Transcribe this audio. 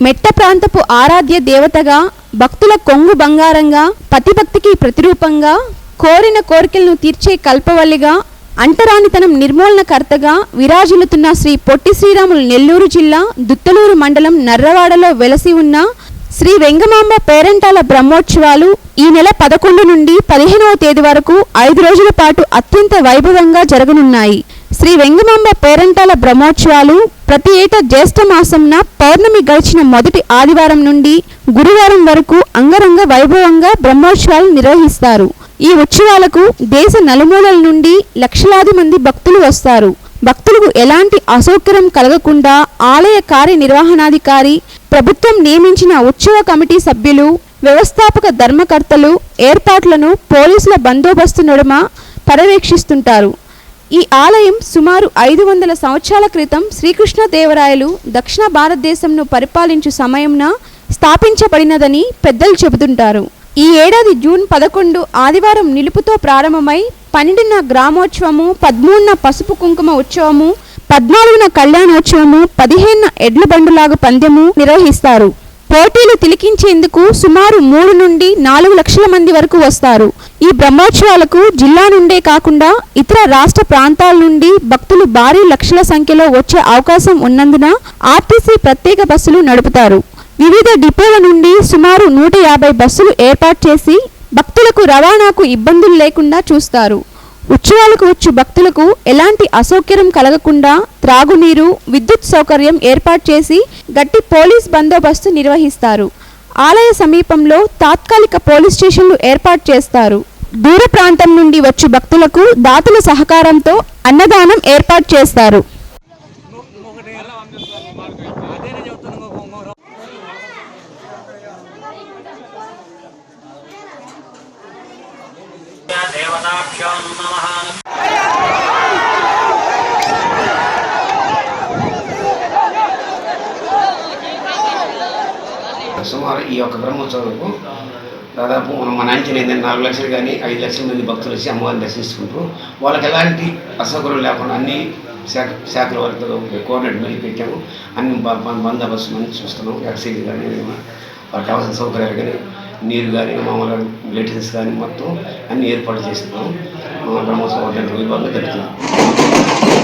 మెట్ట ప్రాంతపు ఆరాధ్య దేవతగా భక్తుల కొంగు బంగారంగా పతిభక్తికి ప్రతిరూపంగా కోరిన కోరికలను తీర్చే కల్పవల్లిగా అంటరానితనం నిర్మూలనకర్తగా విరాజిల్లుతున్న శ్రీ పొట్టి శ్రీరాములు నెల్లూరు జిల్లా దుత్తలూరు మండలం నర్రవాడలో వెలసి ఉన్న శ్రీ వెంగమాంబ పేరంటాల బ్రహ్మోత్సవాలు ఈ నెల పదకొండు నుండి పదిహేనవ తేదీ వరకు ఐదు రోజుల పాటు అత్యంత వైభవంగా జరగనున్నాయి. శ్రీ వెంగమాంబ పేరంటాల బ్రహ్మోత్సవాలు ప్రతి ఏటా జ్యేష్ఠ మాసంన పౌర్ణమి గడిచిన మొదటి ఆదివారం నుండి గురువారం వరకు అంగరంగ వైభవంగా బ్రహ్మోత్సవాలు నిర్వహిస్తారు. ఈ ఉత్సవాలకు దేశ నలుమూలల నుండి లక్షలాది మంది భక్తులు వస్తారు. భక్తులకు ఎలాంటి అసౌకర్యం కలగకుండా ఆలయ కార్యనిర్వహణాధికారి ప్రభుత్వం నియమించిన ఉత్సవ కమిటీ సభ్యులు వ్యవస్థాపక ధర్మకర్తలు ఏర్పాట్లను పోలీసుల బందోబస్తు నడుమ పర్యవేక్షిస్తుంటారు. ఈ ఆలయం సుమారు ఐదు వందల సంవత్సరాల క్రితం శ్రీకృష్ణదేవరాయలు దక్షిణ భారతదేశంను పరిపాలించు సమయంన స్థాపించబడినదని పెద్దలు చెబుతుంటారు. ఈ ఏడాది జూన్ పదకొండు ఆదివారం నిలుపుతో ప్రారంభమై పన్నెండున గ్రామోత్సవము పదమూడున పసుపు కుంకుమ ఉత్సవము పద్నాలుగున కళ్యాణోత్సవము పదిహేనున ఎడ్ల బండులాగు పందెము నిర్వహిస్తారు. పోటీలు తిలికించేందుకు సుమారు మూడు నుండి నాలుగు లక్షల మంది వరకు వస్తారు. ఈ బ్రహ్మోత్సవాలకు జిల్లా నుండే కాకుండా ఇతర రాష్ట్ర ప్రాంతాల నుండి భక్తులు భారీ లక్షల సంఖ్యలో వచ్చే అవకాశం ఉన్నందున ఆర్టీసీ ప్రత్యేక బస్సులు నడుపుతారు. వివిధ డిపోల నుండి సుమారు నూట యాభై బస్సులు ఏర్పాటు చేసి భక్తులకు రవాణాకు ఇబ్బందులు లేకుండా చూస్తారు. ఉత్సవాలకు వచ్చే భక్తులకు ఎలాంటి అసౌకర్యం కలగకుండా త్రాగునీరు విద్యుత్ సౌకర్యం ఏర్పాటు చేసి గట్టి పోలీస్ బందోబస్తు నిర్వహిస్తారు. ఆలయ సమీపంలో తాత్కాలిక పోలీస్ స్టేషన్లు ఏర్పాటు చేస్తారు. దూర ప్రాంతం నుండి వచ్చి భక్తులకు దాతల సహకారంతో అన్నదానం ఏర్పాటు చేస్తారు. దేవతాభ్యాం నమః. సుమారు ఈ యొక్క బ్రహ్మోత్సవాలకు దాదాపు మన అంచనా ఏంటంటే నాలుగు లక్షలు కానీ ఐదు లక్షల మంది భక్తులు వచ్చి అమ్మవారిని దర్శించుకుంటూ వాళ్ళకి ఎలాంటి అసౌకర్యం లేకుండా అన్ని శాఖ శాఖల వారితో కోఆర్డినేట్ మళ్ళీ పెట్టాము. అన్ని బందోబస్తు మంది చూస్తున్నాం ఎక్సైజ్ కానీ వాళ్ళకి కావాల్సిన సౌకర్యాలు కానీ నీరు కానీ మామూలుగా లెటిన్స్ కానీ మొత్తం అన్ని ఏర్పాటు చేస్తున్నాం బ్రహ్మోత్సవం అంటే వైభవంగా జరుగుతుంది